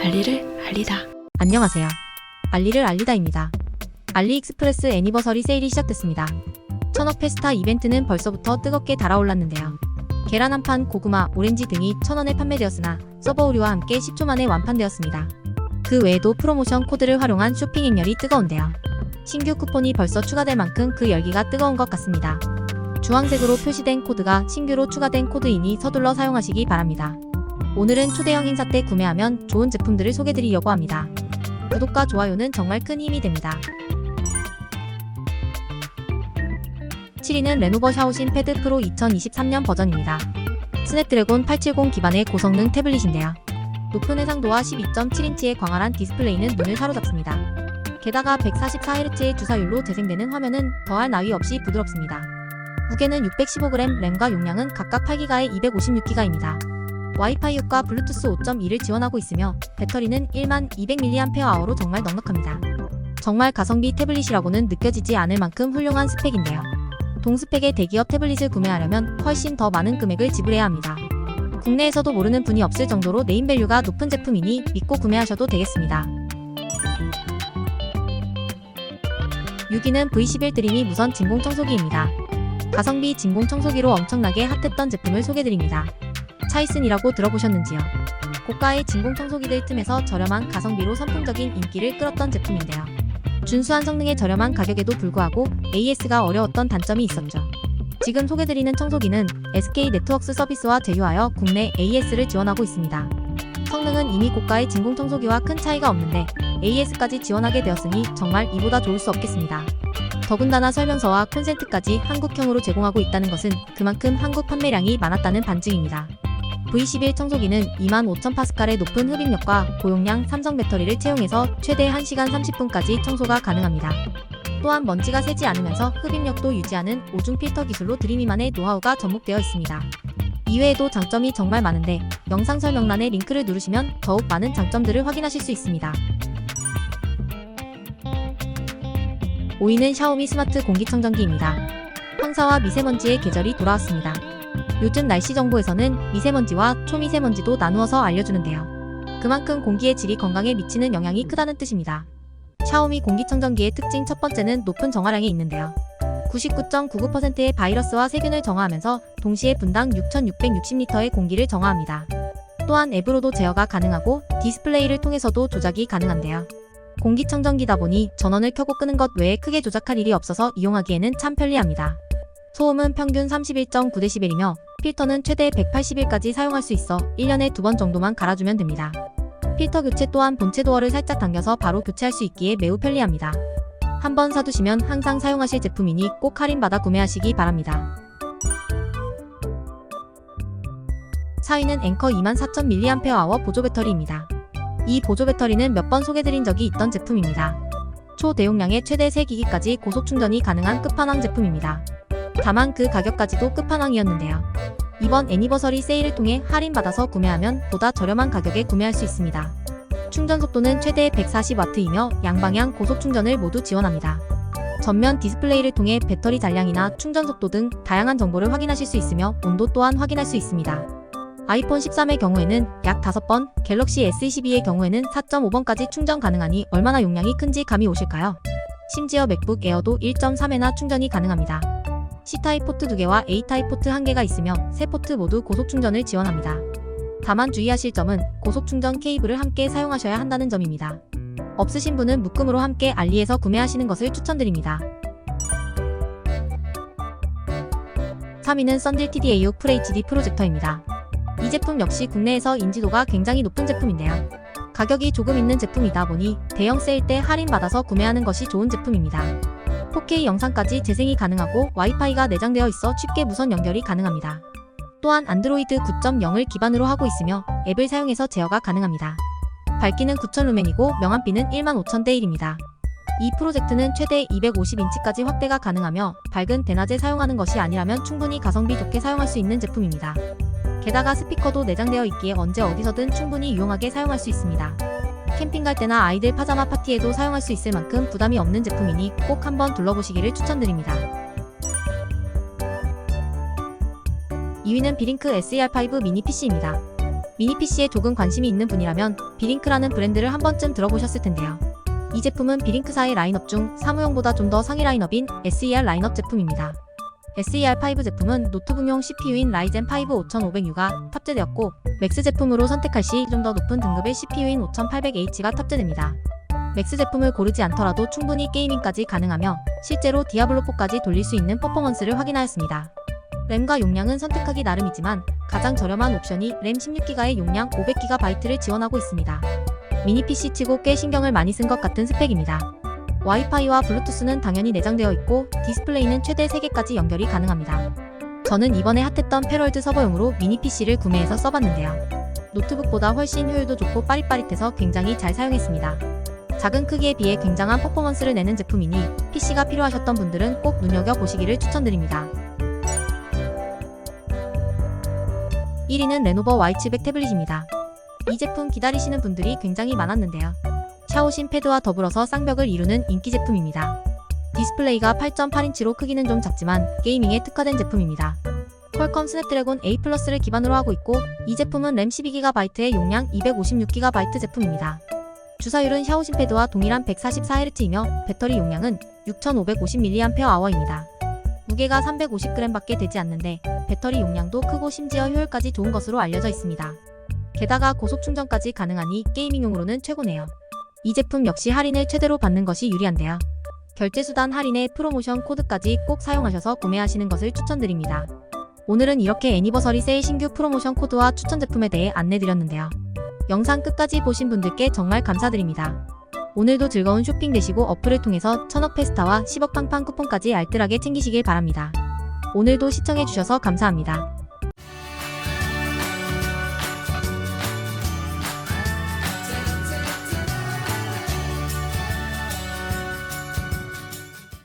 알리를 알리다. 안녕하세요. 알리를 알리다입니다. 알리익스프레스 애니버서리 세일이 시작됐습니다. 천억 페스타 이벤트는 벌써부터 뜨겁게 달아올랐는데요. 계란 한 판, 고구마, 오렌지 등이 천원에 판매되었으나 서버 오류와 함께 10초 만에 완판되었습니다. 그 외에도 프로모션 코드를 활용한 쇼핑 행렬이 뜨거운데요. 신규 쿠폰이 벌써 추가될 만큼 그 열기가 뜨거운 것 같습니다. 주황색으로 표시된 코드가 신규로 추가된 코드이니 서둘러 사용하시기 바랍니다. 오늘은 초대형 행사 때 구매하면 좋은 제품들을 소개드리려고 합니다. 구독과 좋아요는 정말 큰 힘이 됩니다. 7위는 레노버 샤오신 패드 프로 2023년 버전입니다. 스냅드래곤 870 기반의 고성능 태블릿인데요. 높은 해상도와 12.7인치의 광활한 디스플레이는 눈을 사로잡습니다. 게다가 144Hz의 주사율로 재생되는 화면은 더할 나위 없이 부드럽습니다. 무게는 615g, 램과 용량은 각각 8기가에 256기가입니다. 와이파이 6과 블루투스 5.2를 지원하고 있으며 배터리는 1만 200mAh로 정말 넉넉합니다. 정말 가성비 태블릿이라고는 느껴지지 않을 만큼 훌륭한 스펙인데요. 동스펙의 대기업 태블릿을 구매하려면 훨씬 더 많은 금액을 지불해야 합니다. 국내에서도 모르는 분이 없을 정도로 네임밸류가 높은 제품이니 믿고 구매하셔도 되겠습니다. 6위는 V11 드림이 무선 진공 청소기입니다. 가성비 진공 청소기로 엄청나게 핫했던 제품을 소개드립니다. 차이슨이라고 들어보셨는지요? 고가의 진공 청소기들 틈에서 저렴한 가성비로 선풍적인 인기를 끌었던 제품인데요. 준수한 성능의 저렴한 가격에도 불구하고 AS가 어려웠던 단점이 있었죠. 지금 소개드리는 청소기는 SK 네트워크스 서비스와 제휴하여 국내 AS를 지원하고 있습니다. 성능은 이미 고가의 진공 청소기와 큰 차이가 없는데 AS까지 지원하게 되었으니 정말 이보다 좋을 수 없겠습니다. 더군다나 설명서와 콘센트까지 한국형으로 제공하고 있다는 것은 그만큼 한국 판매량이 많았다는 반증입니다. V11 청소기는 25,000파스칼의 높은 흡입력과 고용량 삼성 배터리를 채용해서 최대 1시간 30분까지 청소가 가능합니다. 또한 먼지가 새지 않으면서 흡입력도 유지하는 오중 필터 기술로 드림이만의 노하우가 접목되어 있습니다. 이외에도 장점이 정말 많은데 영상 설명란에 링크를 누르시면 더욱 많은 장점들을 확인하실 수 있습니다. 5위는 샤오미 스마트 공기청정기입니다. 황사와 미세먼지의 계절이 돌아왔습니다. 요즘 날씨 정보에서는 미세먼지와 초미세먼지도 나누어서 알려주는데요. 그만큼 공기의 질이 건강에 미치는 영향이 크다는 뜻입니다. 샤오미 공기청정기의 특징 첫 번째는 높은 정화량이 있는데요. 99.99%의 바이러스와 세균을 정화하면서 동시에 분당 6,660리터의 공기를 정화합니다. 또한 앱으로도 제어가 가능하고 디스플레이를 통해서도 조작이 가능한데요. 공기청정기다 보니 전원을 켜고 끄는 것 외에 크게 조작할 일이 없어서 이용하기에는 참 편리합니다. 소음은 평균 31.9dB이며 필터는 최대 180일까지 사용할 수 있어 1년에 두 번 정도만 갈아주면 됩니다. 필터 교체 또한 본체 도어를 살짝 당겨서 바로 교체할 수 있기에 매우 편리합니다. 한번 사두시면 항상 사용하실 제품이니 꼭 할인받아 구매하시기 바랍니다. 4위는 앵커 24,000mAh 보조 배터리입니다. 이 보조 배터리는 몇 번 소개드린 적이 있던 제품입니다. 초대용량의 최대 3기기까지 고속 충전이 가능한 끝판왕 제품입니다. 다만 그 가격까지도 끝판왕이었는데요. 이번 애니버서리 세일을 통해 할인받아서 구매하면 보다 저렴한 가격에 구매할 수 있습니다. 충전 속도는 최대 140W이며 양방향 고속 충전을 모두 지원합니다. 전면 디스플레이를 통해 배터리 잔량이나 충전 속도 등 다양한 정보를 확인하실 수 있으며 온도 또한 확인할 수 있습니다. 아이폰 13의 경우에는 약 5번, 갤럭시 S22의 경우에는 4.5번까지 충전 가능하니 얼마나 용량이 큰지 감이 오실까요? 심지어 맥북 에어도 1.3회나 충전이 가능합니다. C타입 포트 2개와 A타입 포트 1개가 있으며 세 포트 모두 고속 충전을 지원합니다. 다만 주의하실 점은 고속 충전 케이블을 함께 사용하셔야 한다는 점입니다. 없으신 분은 묶음으로 함께 알리에서 구매하시는 것을 추천드립니다. 3위는 썬딜 TDA6 FHD 프로젝터입니다. 이 제품 역시 국내에서 인지도가 굉장히 높은 제품인데요. 가격이 조금 있는 제품이다 보니 대형 세일 때 할인받아서 구매하는 것이 좋은 제품입니다. 4K 영상까지 재생이 가능하고 와이파이가 내장되어 있어 쉽게 무선 연결이 가능합니다. 또한 안드로이드 9.0을 기반으로 하고 있으며 앱을 사용해서 제어가 가능합니다. 밝기는 9000 루멘이고 명암비는 15000대 1입니다. 이 프로젝트는 최대 250인치까지 확대가 가능하며 밝은 대낮에 사용하는 것이 아니라면 충분히 가성비 좋게 사용할 수 있는 제품입니다. 게다가 스피커도 내장되어 있기에 언제 어디서든 충분히 유용하게 사용할 수 있습니다. 캠핑 갈 때나 아이들 파자마 파티에도 사용할 수 있을 만큼 부담이 없는 제품이니 꼭 한번 둘러보시기를 추천드립니다. 2위는 비링크 SER5 미니 PC입니다. 미니 PC에 조금 관심이 있는 분이라면 비링크라는 브랜드를 한 번쯤 들어보셨을 텐데요. 이 제품은 비링크사의 라인업 중 사무용보다 좀 더 상위 라인업인 SER 라인업 제품입니다. SER5 제품은 노트북용 CPU인 라이젠 5 5500U가 탑재되었고 맥스 제품으로 선택할 시 좀 더 높은 등급의 CPU인 5800H가 탑재됩니다. 맥스 제품을 고르지 않더라도 충분히 게이밍까지 가능하며 실제로 디아블로4까지 돌릴 수 있는 퍼포먼스를 확인하였습니다. 램과 용량은 선택하기 나름이지만 가장 저렴한 옵션이 램 16기가의 용량 500GB를 지원하고 있습니다. 미니 PC 치고 꽤 신경을 많이 쓴 것 같은 스펙입니다. 와이파이와 블루투스는 당연히 내장되어 있고 디스플레이는 최대 3개까지 연결이 가능합니다. 저는 이번에 핫했던 패럴드 서버용으로 미니 PC를 구매해서 써봤는데요. 노트북보다 훨씬 효율도 좋고 빠릿빠릿해서 굉장히 잘 사용했습니다. 작은 크기에 비해 굉장한 퍼포먼스를 내는 제품이니 PC가 필요하셨던 분들은 꼭 눈여겨보시기를 추천드립니다. 1위는 레노버 Y700 태블릿입니다. 이 제품 기다리시는 분들이 굉장히 많았는데요. 샤오신 패드와 더불어서 쌍벽을 이루는 인기 제품입니다. 디스플레이가 8.8인치로 크기는 좀 작지만 게이밍에 특화된 제품입니다. 퀄컴 스냅드래곤 A 플러스를 기반으로 하고 있고 이 제품은 램 12GB의 용량 256GB 제품입니다. 주사율은 샤오신 패드와 동일한 144Hz이며 배터리 용량은 6550mAh입니다. 무게가 350g밖에 되지 않는데 배터리 용량도 크고 심지어 효율까지 좋은 것으로 알려져 있습니다. 게다가 고속 충전까지 가능하니 게이밍용으로는 최고네요. 이 제품 역시 할인을 최대로 받는 것이 유리한데요. 결제수단 할인에 프로모션 코드까지 꼭 사용하셔서 구매하시는 것을 추천드립니다. 오늘은 이렇게 애니버서리 세일 신규 프로모션 코드와 추천 제품에 대해 안내드렸는데요. 영상 끝까지 보신 분들께 정말 감사드립니다. 오늘도 즐거운 쇼핑 되시고 어플을 통해서 천억 페스타와 10억 팡팡 쿠폰까지 알뜰하게 챙기시길 바랍니다. 오늘도 시청해주셔서 감사합니다.